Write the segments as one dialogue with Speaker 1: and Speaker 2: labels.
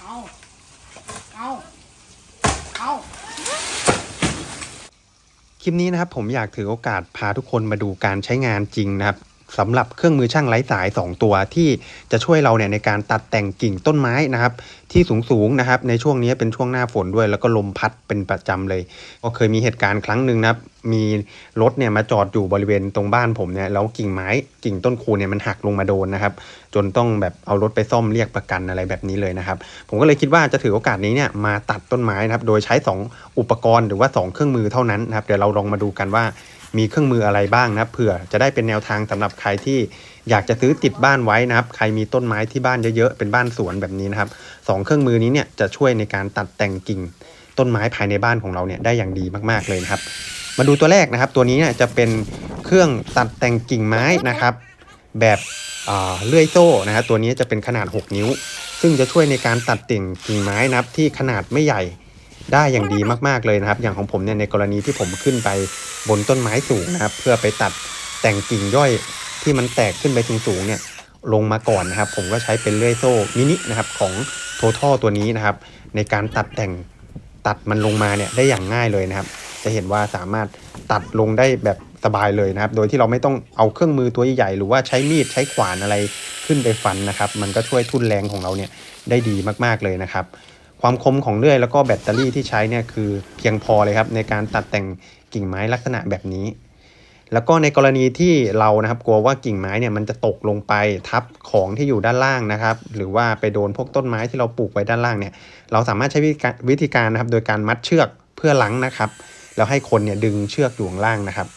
Speaker 1: เอา เอา เอา
Speaker 2: คลิปนี้นะครับผมอยากถือโอกาสพาทุกคนมาดูการใช้งานจริงนะครับ สำหรับเครื่องมือช่างไร้สาย 2 ตัวที่จะช่วยเราเนี่ยในการตัดแต่งกิ่งต้นไม้นะครับ ที่สูงๆนะครับ ในช่วงนี้เป็นช่วงหน้าฝนด้วย แล้วก็ลมพัดเป็นประจำเลย ก็เคยมีเหตุการณ์ครั้งหนึ่งนะครับ มีรถเนี่ยมาจอดอยู่บริเวณตรงบ้านผมเนี่ยแล้วกิ่งไม้กิ่งต้นคูเนี่ยมันหักลงมาโดนนะครับ จนต้องแบบเอารถไปซ่อมเรียกประกันอะไรแบบนี้เลยนะครับ ผมก็เลยคิดว่าจะถือโอกาสนี้เนี่ยมาตัดต้นไม้นะครับ โดยใช้ 2 อุปกรณ์หรือว่า 2 เครื่องมือเท่านั้นนะครับเดี๋ยวเราลองมาดูกันว่า มีเครื่องมืออะไรบ้างนะครับเผื่อจะได้เป็นแนวทางสำหรับใครที่อยากจะซื้อติดบ้านไว้นะครับ ใครมีต้นไม้ที่บ้านเยอะๆเป็นบ้านสวนแบบนี้นะครับสองเครื่องมือนี้เนี่ยจะช่วยในการตัดแต่งกิ่ง ต้นไม้ภายในบ้านของเราเนี่ยได้อย่างดีมากๆเลยนะครับ มาดูตัวแรกนะครับ ตัวนี้เนี่ยจะเป็นเครื่องตัดแต่งกิ่งไม้นะครับ แบบเลื่อยโซ่นะครับตัวนี้จะเป็นขนาด 6 นิ้ว ซึ่งจะช่วยในการตัดติ่งกิ่งไม้นะครับที่ขนาดไม่ใหญ่ ได้อย่างดีมากๆเลยนะครับ อย่างของผมเนี่ยในกรณีที่ผมขึ้นไปบนต้นไม้สูงนะครับ เพื่อไปตัดแต่งกิ่งย่อยที่มันแตกขึ้นไปสูงๆเนี่ยลงมาก่อนนะครับ ผมก็ใช้เป็นเลื่อยโซ่มินินะครับของโททอตัวนี้นะครับ ในการตัดแต่งตัดมันลงมาเนี่ยได้อย่างง่ายเลยนะครับ จะเห็นว่าสามารถตัดลงได้แบบสบายเลยนะครับ โดยที่เราไม่ต้องเอาเครื่องมือตัวใหญ่หรือว่าใช้มีดใช้ขวานอะไรขึ้นไปฟันนะครับ มันก็ช่วยทุ่นแรงของเราเนี่ยได้ดีมากๆเลยนะครับ ความคมของเลื่อยแล้วก็แบตเตอรี่ที่ใช้เนี่ยคือเพียงพอเลยครับในการตัดแต่งกิ่งไม้ลักษณะแบบนี้ แล้วก็ในกรณีที่เรานะครับกลัวว่ากิ่งไม้เนี่ยมันจะตกลงไปทับของที่อยู่ด้านล่างนะครับ หรือว่าไปโดนพวกต้นไม้ที่เราปลูกไว้ด้านล่างเนี่ย เราสามารถใช้วิธีการนะครับโดยการมัดเชือกเพื่อลังนะครับ แล้วให้คนเนี่ยดึงเชือกอยู่ข้างล่างนะครับ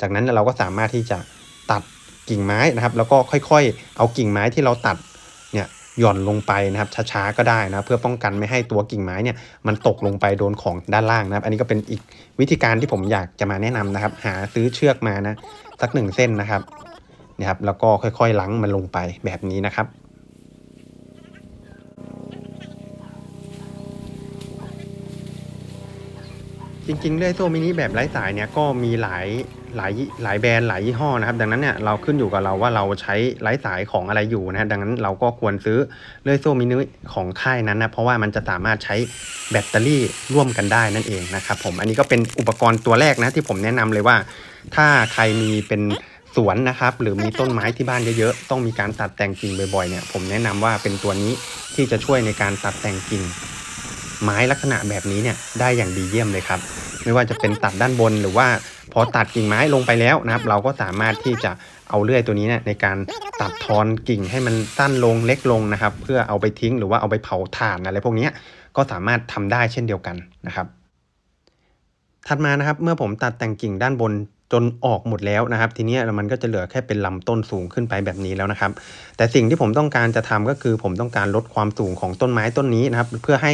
Speaker 2: จากนั้นเราก็สามารถที่จะตัดกิ่งไม้นะครับ แล้วก็ค่อยๆ เอากิ่งไม้ที่เราตัด หย่อนลงไปนะครับช้าๆก็ได้นะเพื่อป้องกันไม่ให้ตัวกิ่งไม้เนี่ยมันตกลงไปโดนของด้านล่างนะครับ อันนี้ก็เป็นอีกวิธีการที่ผมอยากจะมาแนะนำนะครับ หาซื้อเชือกมานะสักหนึ่งเส้นนะครับนะครับ แล้วก็ค่อยๆลังมันลงไปแบบนี้นะครับจริงๆเลื่อยโซ่มินิแบบไร้สายเนี่ยก็มีหลาย หลายหลายแบรนด์หลายยี่ห้อนะครับ ดังนั้นเนี่ยเราขึ้นอยู่กับเราว่าเราใช้ไร้สายของอะไรอยู่นะดังนั้นเราก็ควรซื้อเลื่อยโซ่มินิของค่ายนั้นนะเพราะว่ามันจะสามารถใช้แบตเตอรี่ร่วมกันได้นั่นเองนะครับผมอันนี้ก็เป็นอุปกรณ์ตัวแรกนะที่ผมแนะนำเลยว่า ถ้าใครมีเป็นสวนนะครับหรือมีต้นไม้ที่บ้านเยอะๆต้องมีการตัดแต่งกิ่งบ่อยๆเนี่ยผมแนะนำว่าเป็นตัวนี้ที่จะช่วยในการตัดแต่งกิ่งไม้ลักษณะแบบนี้เนี่ยได้อย่างดีเยี่ยมเลยครับ ไม่ว่าจะเป็นตัดด้านบนหรือว่า พอตัดกิ่งไม้ลงไปแล้วนะครับ เราก็สามารถที่จะเอาเลื่อยตัวนี้เนี่ยในการตัดทอนกิ่งให้มันสั้นลงเล็กลงนะครับ เพื่อเอาไปทิ้งหรือว่าเอาไปเผาถ่านอะไรพวกนี้ก็สามารถทำได้เช่นเดียวกันนะครับ ถัดมานะครับเมื่อผมตัดแต่งกิ่งด้านบน จนออกหมดแล้วนะครับ ทีนี้มันก็จะเหลือแค่เป็นลำต้นสูงขึ้นไปแบบนี้แล้วนะครับ แต่สิ่งที่ผมต้องการจะทำก็คือ ผมต้องการลดความสูงของต้นไม้ต้นนี้นะครับ เพื่อให้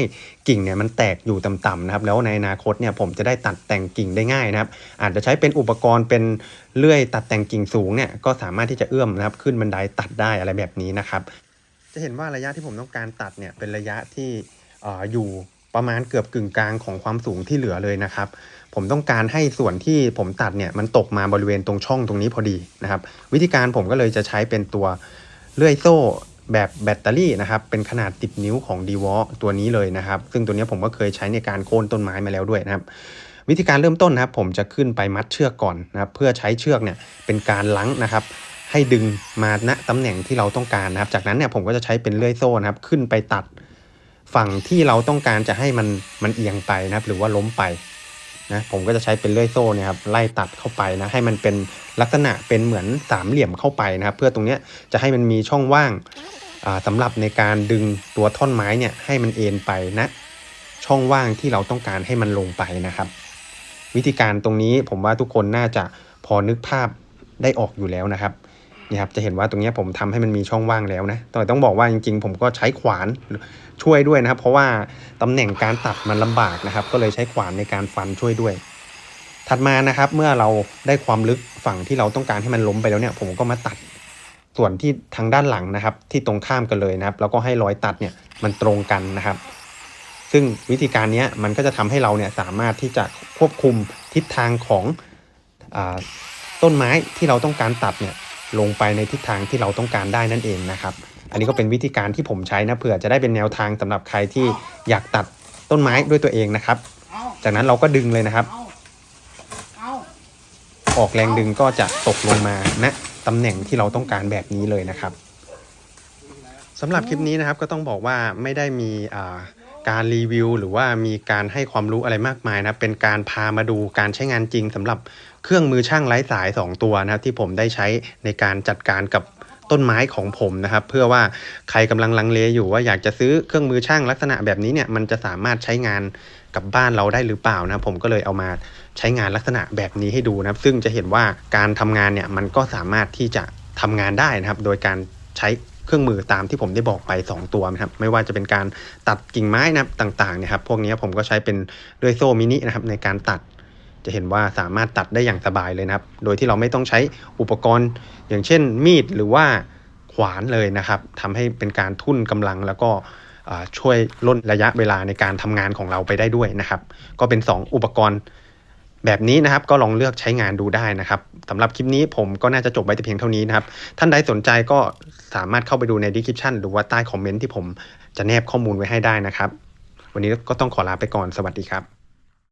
Speaker 2: กิ่งเนี่ยมันแตกอยู่ต่ำๆนะครับ แล้วในอนาคตเนี่ยผมจะได้ตัดแต่งกิ่งได้ง่ายนะครับ อาจจะใช้เป็นอุปกรณ์เป็นเลื่อยตัดแต่งกิ่งสูงเนี่ยก็สามารถที่จะเอื้อมนะครับ ขึ้นบันไดตัดได้อะไรแบบนี้นะครับ จะเห็นว่าระยะที่ผมต้องการตัดเนี่ยเป็นระยะที่เอ่ออยู่ ประมาณเกือบกึ่งกลางของความสูงที่เหลือเลยนะครับ ผมต้องการให้ส่วนที่ผมตัดเนี่ยมันตกมาบริเวณตรงช่องตรงนี้พอดีนะครับ วิธีการผมก็เลยจะใช้เป็นตัวเลื่อยโซ่แบบแบตเตอรี่นะครับ เป็นขนาด 10 นิ้วของ d w a l ตัวนี้เลยนะครับ ซึ่งตัวนี้ผมก็เคยใช้ในการโค่นต้นไม้มาแล้วด้วยนะครับ วิธีการเริ่มต้นนะครับ ผมจะขึ้นไปมัดเชือกก่อนนะครับ เพื่อใช้เชือกเนี่ยเป็นการลังนะครับ ให้ดึงมาณตำแหน่งที่เราต้องการนะครับ จากนั้นเนี่ยผมก็จะใช้เป็นเลื่อยโซ่นะครับ ขึ้นไปตัด ฝั่งที่เราต้องการจะให้มันมันเอียงไปนะครับ หรือว่าล้มไปนะผมก็จะใช้เป็นเลื่อยโซ่เนี่ยครับไล่ตัดเข้าไปนะให้มันเป็นลักษณะเป็นเหมือนสามเหลี่ยมเข้าไปนะครับ เพื่อตรงเนี้ยจะให้มันมีช่องว่างอ่าสำหรับในการดึงตัวท่อนไม้เนี่ยให้มันเอ็นไปนะช่องว่างที่เราต้องการให้มันลงไปนะครับ วิธีการตรงนี้ผมว่าทุกคนน่าจะพอนึกภาพได้ออกอยู่แล้วนะครับนี่ครับจะเห็นว่าตรงนี้ผมทำให้มันมีช่องว่างแล้วนะแต่ต้องบอกว่าจริงๆ ผมก็ใช้ขวาน ช่วยด้วยนะครับ เพราะว่าตำแหน่งการตัดมันลำบากนะครับ ก็เลยใช้ขวานในการฟันช่วยด้วย ถัดมานะครับ เมื่อเราได้ความลึกฝั่งที่เราต้องการให้มันล้มไปแล้วเนี่ย ผมก็มาตัดส่วนที่ทางด้านหลังนะครับ ที่ตรงข้ามกันเลยนะครับ แล้วก็ให้รอยตัดเนี่ยมันตรงกันนะครับ ซึ่งวิธีการนี้มันก็จะทำให้เราเนี่ยสามารถที่จะควบคุมทิศทางของอต้นไม้ที่เราต้องการตัดเนี่ย ลงไปในทิศทางที่เราต้องการได้นั่นเองนะครับ อันนี้ก็เป็นวิธีการที่ผมใช้นะเผื่อจะได้เป็นแนวทางสำหรับใครที่อยากตัดต้นไม้ด้วยตัวเองนะครับ จากนั้นเราก็ดึงเลยนะครับ
Speaker 1: ออ
Speaker 2: กแรงดึงก็จะตกลงมาณตำแหน่งที่เราต้องการแบบนี้เลยนะครับสำหรับคลิปนี้นะครับก็ต้องบอกว่าไม่ได้มีอ่า การรีวิว หรือว่ามีการให้ความรู้อะไรมากมายนะเป็นการพามาดูการใช้งานจริงสำหรับเครื่องมือช่างไร้สาย 2 ตัวนะครับที่ผมได้ใช้ในการจัดการกับต้นไม้ของผมนะครับ เพื่อว่าใครกำลังลังเลอยู่ว่าอยากจะซื้อเครื่องมือช่างลักษณะแบบนี้เนี่ยมันจะสามารถใช้งานกับบ้านเราได้หรือเปล่านะผมก็เลยเอามาใช้งานลักษณะแบบนี้ให้ดูนะครับ ซึ่งจะเห็นว่าการทำงานเนี่ยมันก็สามารถที่จะทำงานได้นะครับ โดยการใช้ เครื่องมือตามที่ผมได้บอกไป 2 ตัวนะครับไม่ว่าจะเป็นการตัดกิ่งไม้นะครับต่างๆเนะครับพวกนี้ผมก็ใช้เป็นด้วยโซ่มินินะครับในการตัดจะเห็นว่าสามารถตัดได้อย่างสบายเลยนะครับ โดยที่เราไม่ต้องใช้อุปกรณ์อย่างเช่นมีดหรือว่าขวานเลยนะครับทำให้เป็นการทุ่นกำลังแล้วก็ช่วยลดระยะเวลาในการทำงานของเราไปได้ด้วยนะครับ ก็เป็น 2 อุปกรณ์ แบบนี้นะครับก็ลองเลือกใช้งานดูได้นะครับสำหรับคลิปนี้ผมก็น่าจะจบไว้แต่เพียงเท่านี้นะครับ ท่านใดสนใจก็สามารถเข้าไปดูในดีคริปชันหรือว่าใต้คอมเมนต์ที่ผมจะแนบข้อมูลไว้ให้ได้นะครับ วันนี้ก็ต้องขอลาไปก่อนสวัสดีครับ